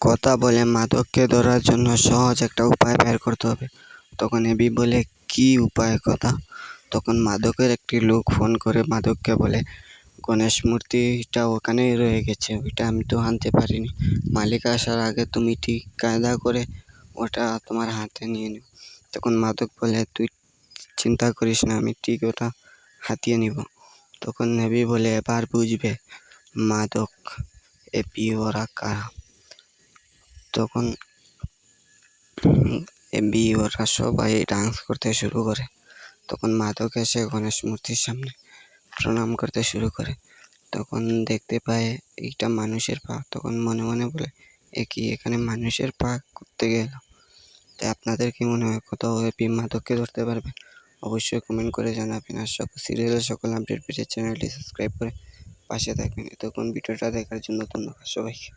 কথা বলে মাদককে ধরার জন্য সহজ একটা উপায় বের করতে হবে। তখন এবি বলে, কি উপায় কথা? তখন মাদকের একটি লোক ফোন করে মাদককে বলে, গণেশ মূর্তিটা ওখানেই রয়ে গেছে, ওইটা আমি তো আনতে পারিনি। মালিক আসার আগে তুমি ঠিক কায়দা করে ওটা তোমার হাতে নিয়ে নিও। তখন মাদক বলে, তুই চিন্তা করিস না, আমি ঠিক ওটা হাতিয়ে নিব। তখন নেবি বলে, এবার বুঝবে মাদক এপি ওরা কারা? তখন এবি ওরা সবাই ডান্স করতে শুরু করে। তখন মাদক এসে গণেশ মূর্তির সামনে প্রণাম করতে শুরু করে। তখন দেখতে পায় এইটা মানুষের পা, তখন মনে মনে বলে, এ কি এখানে মানুষের পা করতে গেল? তাই আপনাদের কি মনে হয় কোথাও এপি মাদককে ধরতে পারবে? অবশ্যই কমেন্ট করে জানাবেন। আর সকল সিরিয়ালের সকল আপডেট পেতে চ্যানেলটি সাবস্ক্রাইব করে পাশে থাকবেন। এতক্ষণ ভিডিওটা দেখার জন্য ধন্যবাদ সবাইকে।